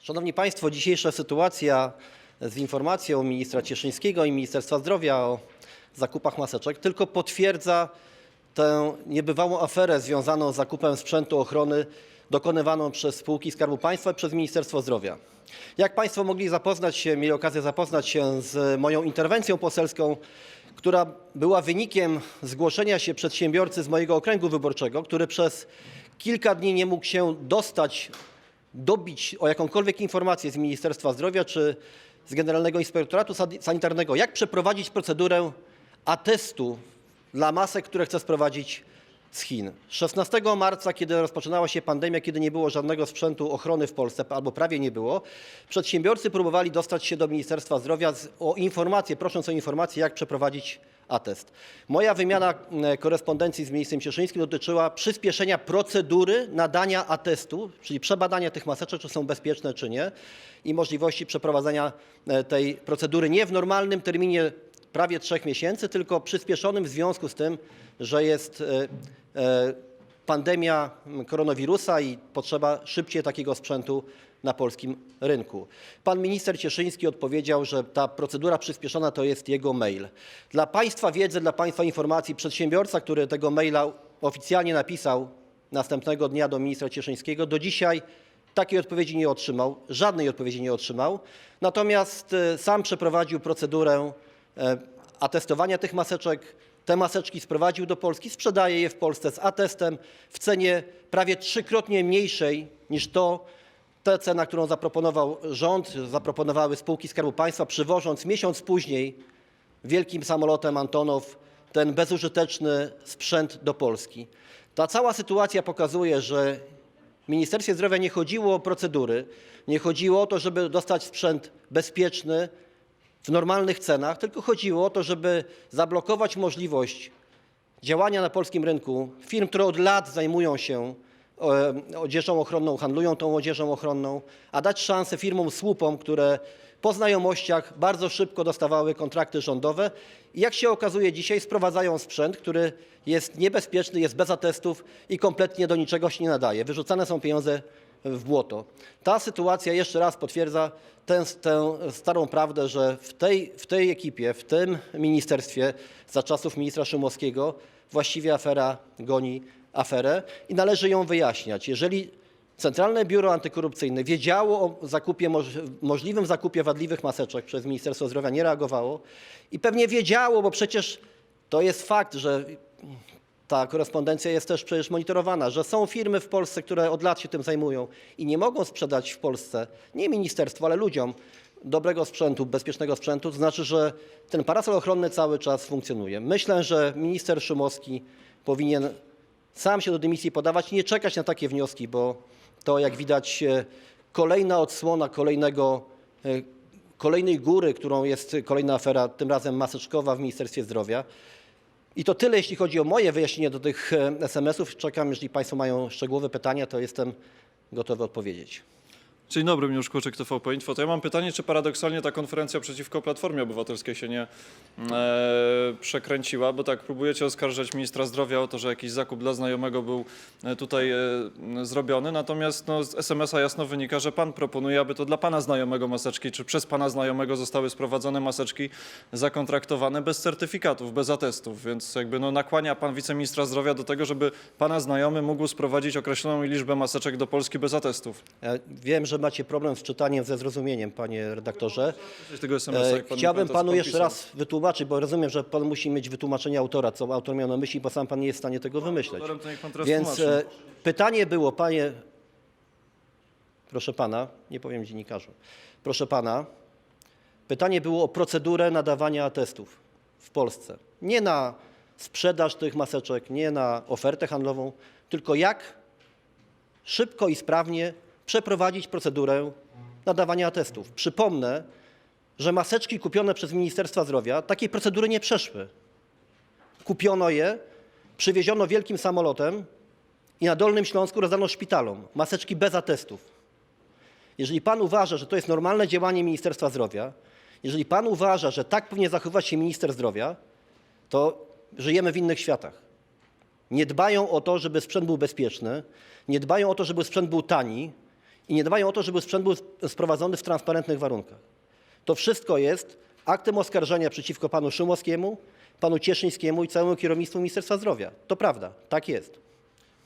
Szanowni Państwo, dzisiejsza sytuacja z informacją ministra Cieszyńskiego i Ministerstwa Zdrowia o zakupach maseczek tylko potwierdza tę niebywałą aferę związaną z zakupem sprzętu ochrony dokonywaną przez spółki Skarbu Państwa i przez Ministerstwo Zdrowia. Jak Państwo mogli zapoznać się, mieli okazję zapoznać się z moją interwencją poselską, która była wynikiem zgłoszenia się przedsiębiorcy z mojego okręgu wyborczego, który przez kilka dni nie mógł się dostać dobić o jakąkolwiek informację z Ministerstwa Zdrowia czy z Generalnego Inspektoratu Sani- Sanitarnego, jak przeprowadzić procedurę atestu dla masek, które chce sprowadzić z Chin. 16 marca, kiedy rozpoczynała się pandemia, kiedy nie było żadnego sprzętu ochrony w Polsce, albo prawie nie było, przedsiębiorcy próbowali dostać się do Ministerstwa Zdrowia o informację, prosząc o informację, jak przeprowadzić atest. Moja wymiana e, korespondencji z ministrem Cieszyńskim dotyczyła przyspieszenia procedury nadania atestu, czyli przebadania tych maseczek, czy są bezpieczne, czy nie, i możliwości przeprowadzenia e, tej procedury nie w normalnym terminie prawie trzech miesięcy, tylko przyspieszonym w związku z tym, że jest e, pandemia koronawirusa i potrzeba szybciej takiego sprzętu na polskim rynku. Pan minister Cieszyński odpowiedział, że ta procedura przyspieszona to jest jego mail. Dla Państwa wiedzy, dla Państwa informacji, przedsiębiorca, który tego maila oficjalnie napisał następnego dnia do ministra Cieszyńskiego, do dzisiaj takiej odpowiedzi nie otrzymał, żadnej odpowiedzi nie otrzymał. Natomiast e, sam przeprowadził procedurę e, atestowania tych maseczek. Te maseczki sprowadził do Polski, sprzedaje je w Polsce z atestem w cenie prawie trzykrotnie mniejszej niż to, ta cena, którą zaproponował rząd, zaproponowały spółki Skarbu Państwa, przywożąc miesiąc później wielkim samolotem Antonow ten bezużyteczny sprzęt do Polski. Ta cała sytuacja pokazuje, że w Ministerstwie Zdrowia nie chodziło o procedury, nie chodziło o to, żeby dostać sprzęt bezpieczny w normalnych cenach, tylko chodziło o to, żeby zablokować możliwość działania na polskim rynku firm, które od lat zajmują się odzieżą ochronną, handlują tą odzieżą ochronną, a dać szansę firmom słupom, które po znajomościach bardzo szybko dostawały kontrakty rządowe i jak się okazuje dzisiaj sprowadzają sprzęt, który jest niebezpieczny, jest bez atestów i kompletnie do niczego się nie nadaje. Wyrzucane są pieniądze w błoto. Ta sytuacja jeszcze raz potwierdza tę, tę starą prawdę, że w tej, w tej ekipie, w tym ministerstwie za czasów ministra Szumowskiego właściwie afera goni aferę i należy ją wyjaśniać. Jeżeli Centralne Biuro Antykorupcyjne wiedziało o zakupie, moż- możliwym zakupie wadliwych maseczek przez Ministerstwo Zdrowia, nie reagowało i pewnie wiedziało, bo przecież to jest fakt, że ta korespondencja jest też przecież monitorowana, że są firmy w Polsce, które od lat się tym zajmują i nie mogą sprzedać w Polsce, nie ministerstwu, ale ludziom, dobrego sprzętu, bezpiecznego sprzętu, to znaczy, że ten parasol ochronny cały czas funkcjonuje. Myślę, że minister Szumowski powinien sam się do dymisji podawać nie czekać na takie wnioski, bo to jak widać e, kolejna odsłona kolejnego, e, kolejnej góry, którą jest kolejna afera, tym razem maseczkowa w Ministerstwie Zdrowia. I to tyle, jeśli chodzi o moje wyjaśnienie do tych e, SMS-ów. Czekam, jeżeli Państwo mają szczegółowe pytania, to jestem gotowy odpowiedzieć. Dzień dobry, Miłosz Kłoczek, TVP Info. To ja mam pytanie, czy paradoksalnie ta konferencja przeciwko Platformie Obywatelskiej się nie e, przekręciła, bo tak próbujecie oskarżać ministra zdrowia o to, że jakiś zakup dla znajomego był e, tutaj e, zrobiony, natomiast no, z SMS-a jasno wynika, że pan proponuje, aby to dla pana znajomego maseczki, czy przez pana znajomego zostały sprowadzone maseczki zakontraktowane bez certyfikatów, bez atestów, więc jakby no, nakłania pan wiceministra zdrowia do tego, żeby pana znajomy mógł sprowadzić określoną liczbę maseczek do Polski bez atestów. Ja wiem, że macie problem z czytaniem, ze zrozumieniem, panie redaktorze. Tego SMS-a, E, jak pan mi Chciałbym to panu jeszcze podpisał. raz wytłumaczyć, bo rozumiem, że pan musi mieć wytłumaczenie autora, co autor miał na myśli, bo sam pan nie jest w stanie tego wymyśleć. autorem to niech pan teraz Więc tłumaczy. e, pytanie było, panie, proszę pana, nie powiem dziennikarzu, proszę pana, pytanie było o procedurę nadawania atestów w Polsce. Nie na sprzedaż tych maseczek, nie na ofertę handlową, tylko jak szybko i sprawnie przeprowadzić procedurę nadawania atestów. Przypomnę, że maseczki kupione przez Ministerstwa Zdrowia takiej procedury nie przeszły. Kupiono je, przywieziono wielkim samolotem i na Dolnym Śląsku rozdano szpitalom maseczki bez atestów. Jeżeli pan uważa, że to jest normalne działanie Ministerstwa Zdrowia, jeżeli pan uważa, że tak powinien zachowywać się minister zdrowia, to żyjemy w innych światach. Nie dbają o to, żeby sprzęt był bezpieczny, nie dbają o to, żeby sprzęt był tani i nie dbają o to, żeby sprzęt był sprowadzony w transparentnych warunkach. To wszystko jest aktem oskarżenia przeciwko panu Szumowskiemu, panu Cieszyńskiemu i całemu kierownictwu Ministerstwa Zdrowia. To prawda, tak jest.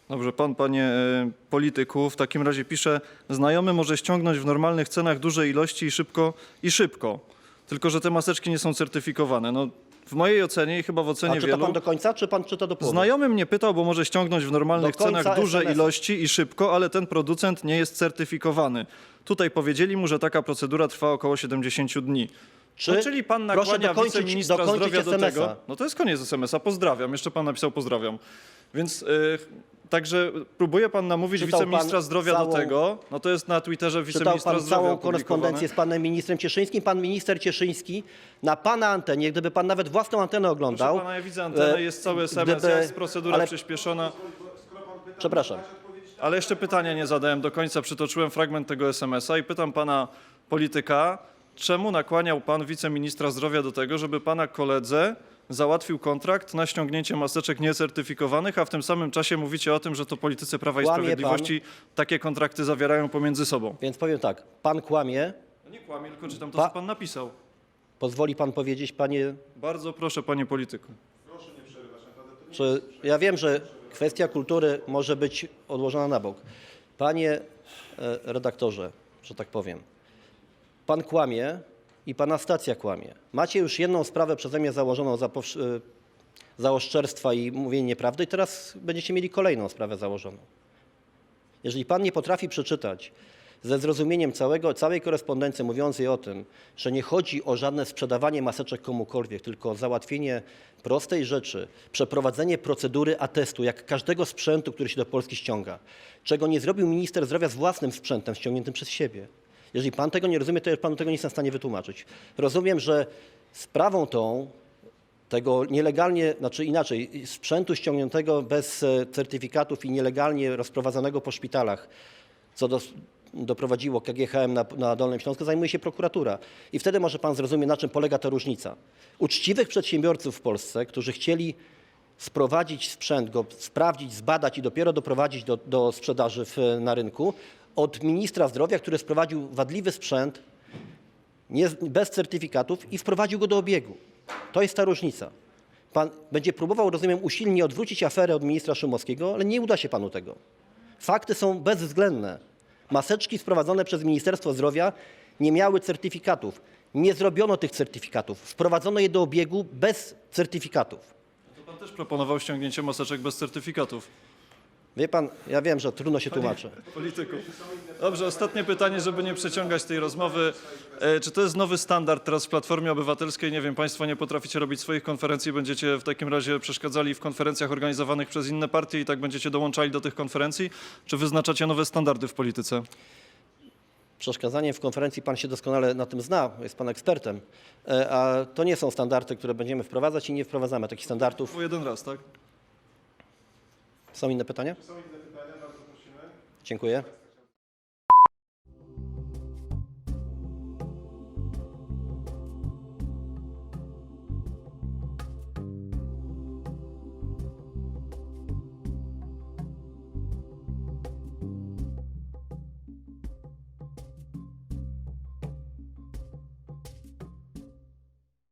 Dobrze, pan, panie e, polityku, w takim razie pisze, znajomy może ściągnąć w normalnych cenach duże ilości i szybko, i szybko. Tylko, że te maseczki nie są certyfikowane. No, w mojej ocenie i chyba w A ocenie czyta wielu... pan do końca, czy pan czyta do połowy? Znajomy mnie pytał, bo może ściągnąć w normalnych Do końca cenach duże SMS-a. ilości i szybko, ale ten producent nie jest certyfikowany. Tutaj powiedzieli mu, że taka procedura trwa około 70 dni. Czy- no, czyli pan proszę nakłania dokończyć- wiceministra dokończyć zdrowia do tego. No to jest koniec SMS-a. Pozdrawiam. Jeszcze pan napisał pozdrawiam. Więc y, także próbuje pan namówić Czytał pan wiceministra zdrowia całą- do tego. No to jest na Twitterze Czytał wiceministra pan zdrowia całą opublikowane. korespondencję z panem ministrem Cieszyńskim. Pan minister Cieszyński na pana antenie, gdyby pan nawet własną antenę Proszę oglądał. pana, ja widzę antenę, e, jest cały SMS, gdyby- jest procedura ale- przyspieszona. Przepraszam. Ale jeszcze pytania nie zadałem do końca, przytoczyłem fragment tego SMS-a i pytam pana polityka, czemu nakłaniał pan wiceministra zdrowia do tego, żeby pana koledze załatwił kontrakt na ściągnięcie maseczek niecertyfikowanych, a w tym samym czasie mówicie o tym, że to politycy Prawa i Kłamie Sprawiedliwości takie kontrakty zawierają pomiędzy sobą. Więc powiem tak, pan kłamie. No nie kłamie, tylko czytam to, Pa- co pan napisał. Pozwoli pan powiedzieć, panie, Bardzo proszę, panie polityku. czy ja wiem, że kwestia kultury może być odłożona na bok. Panie e, redaktorze, że tak powiem, pan kłamie i pana stacja kłamie. Macie już jedną sprawę przeze mnie założoną za, e, za oszczerstwa i mówienie nieprawdy i teraz będziecie mieli kolejną sprawę założoną. Jeżeli pan nie potrafi przeczytać ze zrozumieniem całego, całej korespondencji mówiącej o tym, że nie chodzi o żadne sprzedawanie maseczek komukolwiek, tylko o załatwienie prostej rzeczy, przeprowadzenie procedury atestu, jak każdego sprzętu, który się do Polski ściąga, czego nie zrobił minister zdrowia z własnym sprzętem ściągniętym przez siebie. Jeżeli pan tego nie rozumie, to ja panu tego nie jestem w stanie wytłumaczyć. Rozumiem, że sprawą tą tego nielegalnie, znaczy inaczej, sprzętu ściągniętego bez e, certyfikatów i nielegalnie rozprowadzanego po szpitalach, co do, doprowadziło KGHM na, na Dolnym Śląsku, zajmuje się prokuratura. I wtedy może pan zrozumie, na czym polega ta różnica. Uczciwych przedsiębiorców w Polsce, którzy chcieli sprowadzić sprzęt, go sprawdzić, zbadać i dopiero doprowadzić do, do sprzedaży w, na rynku, od ministra zdrowia, który sprowadził wadliwy sprzęt, nie, bez certyfikatów i wprowadził go do obiegu. To jest ta różnica. Pan będzie próbował, rozumiem, usilnie odwrócić aferę od ministra Szumowskiego, ale nie uda się panu tego. Fakty są bezwzględne. Maseczki sprowadzone przez Ministerstwo Zdrowia nie miały certyfikatów. Nie zrobiono tych certyfikatów. Wprowadzono je do obiegu bez certyfikatów. To pan też proponował ściągnięcie maseczek bez certyfikatów. Wie pan, ja wiem, że trudno się tłumaczy. polityków. Dobrze, ostatnie pytanie, żeby nie przeciągać tej rozmowy. E, Czy to jest nowy standard teraz w Platformie Obywatelskiej? Nie wiem, Państwo nie potraficie robić swoich konferencji, będziecie w takim razie przeszkadzali w konferencjach organizowanych przez inne partie i tak będziecie dołączali do tych konferencji? Czy wyznaczacie nowe standardy w polityce? Przeszkadzanie w konferencji, pan się doskonale na tym zna, jest pan ekspertem, E, a to nie są standardy, które będziemy wprowadzać i nie wprowadzamy takich standardów. Po jeden raz, tak? Są inne pytania? Dziękuję.